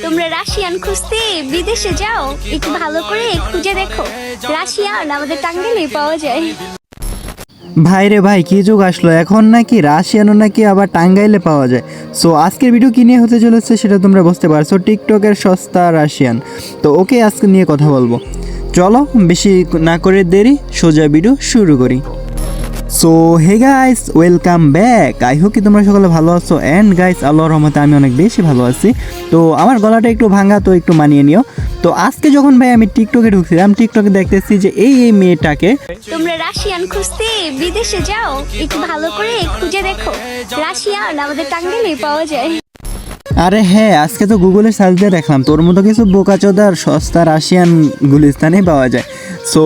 তোমরা রাশিয়ান খুঁজতে বিদেশে যাও। একটু ভালো করে খুঁজে দেখো। রাশিয়ান আমাদের টাঙ্গাইলে পাওয়া যায়। ভাই রে ভাই, কি যুগ আসলো? এখন নাকি রাশিয়ানও নাকি আবার টাঙ্গাইলে পাওয়া যায়। সো আজকের ভিডিও কি নিয়ে হতে চলেছে সেটা তোমরা বুঝতে পারছ। টিকটকের সস্তা রাশিয়ান। তো ওকে আজকে নিয়ে কথা বলব। চলো, বেশি না করে দেরি, সোজা ভিডিও শুরু করি। So hey guys welcome back I হোক কি তোমরা সকলে ভালো আছো। অ্যান্ড গাইস আল্লাহর রহমতে আমি অনেক বেশি ভালো আছি। তো আমার গলাটা একটু ভাঙা তো একটু মানিয়ে নিও। তো আজকে যখন ভাই আমি টিকটকে ঢুকছিলাম টিকটকে দেখতেছি যে এই এই মেয়েটাকে তোমরা রাশিয়ান খুঁজতে বিদেশে যাও একটু ভালো করে খুঁজে দেখো। রাশিয়ান আমাদের টাঙ্গাইলে পাওয়া যায়। আরে হ্যাঁ আজকে তো গুগলে সার্চ দিয়ে দেখলাম। তোর মতো কিছু বোকাচোদার সস্তা রাশিয়ান গুলিস্তানেই পাওয়া যায়। সো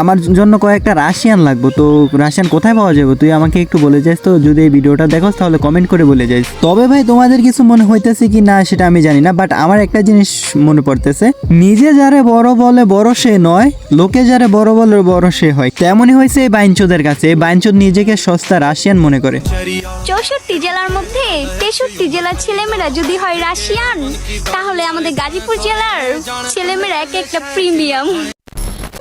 আমার জন্য কয়েকটা রাশিয়ান লাগবো, তো রাশিয়ান কোথায় পাওয়া যাবে? তুই আমাকে একটু বলে যাস তো, যদি এই ভিডিওটা দেখোস তাহলে কমেন্ট করে বলে যাইস তবে ভাই, তোমাদের কিছু মনে হইতেছে কি না সেটা আমি জানি না বাট আমার একটা জিনিস মনে পড়তেছে। নিজে যারে বড় বলে, বড় সে নয়, লোকে যারে বড় বলে, বড় সে হয়। তেমনই হয়েছে এই বাইনচোদের কাছে। এই বাইনচোদ নিজেকে সস্তা রাশিয়ান মনে করে। চৌষট্টি জেলার মধ্যে তেষট্টি জেলার ছেলেমেয়েরা যদি হয় রাশিয়ান তাহলে আমাদের গাজীপুর জেলার ছেলেমেয়েরা এক একটা প্রিমিয়াম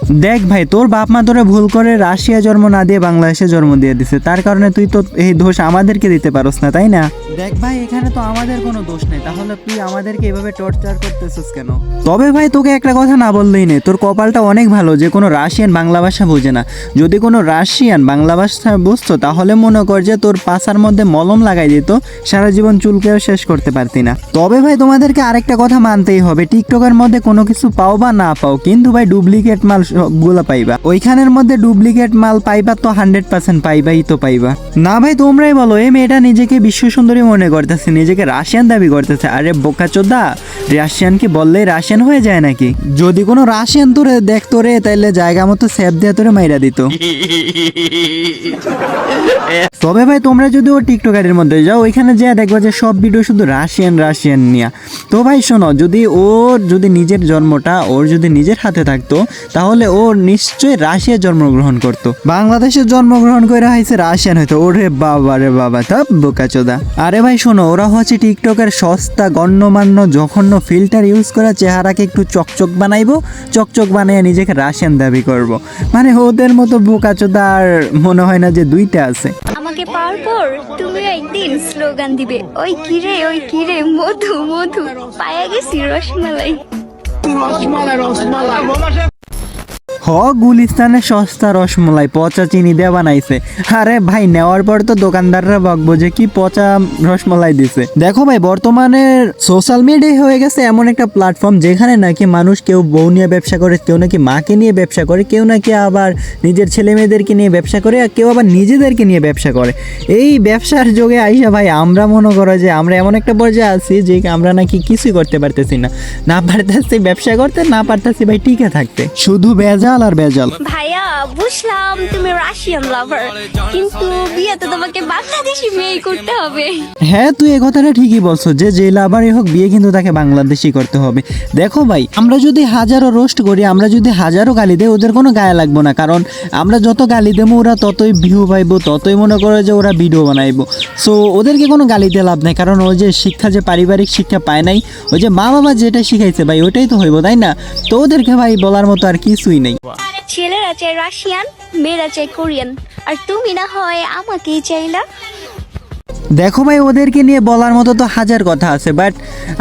দেখ ভাই তোর বাপ মা তোরে ভুল করে রাশিয়া জন্ম না দিয়ে বাংলাদেশে জন্ম দিয়ে দিছে। তার কারণে তুই তো এই দোষ আমাদেরকে দিতে পারোস না তাই না? দেখ ভাই এখানে তো আমাদের কোনো দোষ নেই। তাহলে তুই আমাদেরকে এভাবে টর্চার করতেছিস কেন? তবে ভাই তোকে একটা কথা না বললেই নেই। তোর কপালটা অনেক ভালো যে কোনো রাশিয়ান বাংলা ভাষা বোঝে না। যদি কোনো রাশিয়ান বাংলা ভাষা বুঝতো তাহলে মনে কর যে তোর পাশার মধ্যে মলম লাগাই দিত সারা জীবন চুলকেও শেষ করতে পারতি না। তবে ভাই তোমাদেরকে আরেকটা কথা মানতেই হবে। টিকটকের মধ্যে কোনো কিছু পাও বা না পাও কিন্তু ভাই ডুপ্লিকেট মাল সবগুলো পাইবা। ওইখানের মধ্যে ডুপ্লিকেট মাল পাইবা তো হান্ড্রেড পার্সেন্ট পাইবাই তো পাইবা। না ভাই, তোমরাই বলো, এই মেয়েটা নিজেকে বিশ্ব সুন্দরী মনে করতেছে, নিজেকে রাশিয়ান দাবি করতেছে। আরে বোকা চোদা রাশিয়ানকে বললেই রাশিয়ান হয়ে যায় নাকি? যদি কোনো রাশিয়ান তোরে দেখতো রে, তাইলে জায়গা মতো সেফ দিয়ে তোরে মাইরা দিত। তবে ভাই, তোমরা যদি ও টিকটকারের মধ্যে যাও, ওইখানে যা দেখবা যে সব ভিডিও শুধু রাশিয়ান রাশিয়ান নিয়া। তো ভাই, শোনো, যদি ওর যদি নিজের জন্মটা, ওর যদি নিজের হাতে থাকতো, তাহলে ও নিশ্চয়ই রাশিয়া জন্মগ্রহণ করতো। বাংলাদেশে জন্মগ্রহণ করে হয়েছে রাশিয়ান হয়তো ওরে বাবা রে বাবা তা বোকাচোদা আরে ভাই শোনো ওরা হচ্ছে টিকটকের সস্তা গণ্যমান্য জঘন্য ফিল্টার ইউজ করা চেহারাকে একটু চকচক বানাইবো চকচক বানিয়ে নিজেকে রাশিয়ান দাবি করব। মানে ওদের মতো বোকাচোদা আর মনে হয় না যে দুইটা আছে। আমাকে পাওয়ার পর তুমি একদিন স্লোগান দিবে। ওই কিরে ওই কিরে মধু মধু পায়া গেছি রসমালাই। হ, গুলিস্তানে সস্তা রসমলাই পচা চিনি দিয়ে বানাইছে। আরে ভাই, নেওয়ার পর তো দোকানদাররা বকবো যে কি পচা রসমলাই দিছে। দেখো ভাই, বর্তমানে সোশ্যাল মিডিয়া হয়ে গেছে এমন একটা প্ল্যাটফর্ম যেখানে নাকি মানুষ কেউ বউ নিয়ে ব্যবসা করে, কেউ নাকি মাকে নিয়ে ব্যবসা করে, কেউ নাকি আবার নিজের ছেলে মেয়েদেরকে নিয়ে ব্যবসা করে আর কেউ আবার নিজেদেরকে নিয়ে ব্যবসা করে। এই ব্যবসার যোগে আইসা ভাই, আমরা মনে করো যে আমরা এমন একটা পর্যায়ে আছি যে আমরা নাকি কিছুই করতে পারতেছি না। না পারতেছি ব্যবসা করতে, না পারতেছি ভাই টিকে থাকতে। শুধু বেজাল আর বেজাল। ভাইয়া বুঝলাম তুমি রাশিয়ান লাভার কিন্তু বিয়েতে তোমাকে বাংলাদেশি মেয়ে করতে হবে। হ্যাঁ তুই এ কথাটা ঠিকই বলছো যে যে লাভারই হোক বিয়ে কিন্তু তাকে বাংলাদেশি করতে হবে। দেখো ভাই আমরা যদি হাজারো রোস্ট করি আমরা যদি হাজারো গালি দেই ওদের কোনো গায়ে লাগবো না কারণ আমরা যত গালি দেবো ওরা ততই ভিউ পাইবো ততই মনে করে যে ওরা ভিডিও বানাইবো। সো ওদেরকে কোনো গালি দিয়ে লাভ নেই কারণ ওই যে শিক্ষা যে পারিবারিক শিক্ষা পায় নাই ওই যে মা বাবা যেটা শিখাইছে ভাই ওটাই তো হইব তাই না? তো ওদেরকে ভাই বলার মতো আর কিছুই নেই। ছেলেরা চাই রাশিয়ান মেয়েরা চাই কোরিয়ান। আর তুমি না হয় আমাকেই চাইলা। দেখো ভাই ওদেরকে নিয়ে বলার মতো তো হাজার কথা আছে বাট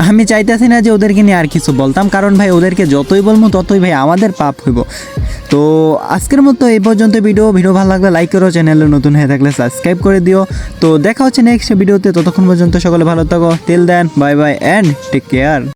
আমি চাইতেছি না যে ওদেরকে নিয়ে আর কিছু বলতাম কারণ ভাই ওদেরকে যতই বলব ততই ভাই আমাদের পাপ হইব। তো আজকের মতো এই পর্যন্ত ভিডিও। ভিডিও ভালো লাগলে লাইক করো চ্যানেলে নতুন হয়ে থাকলে সাবস্ক্রাইব করে দিও। তো দেখা হচ্ছে নেক্সট ভিডিওতে ততক্ষণ পর্যন্ত সকলে ভালো থাকো। Till then bye bye and take care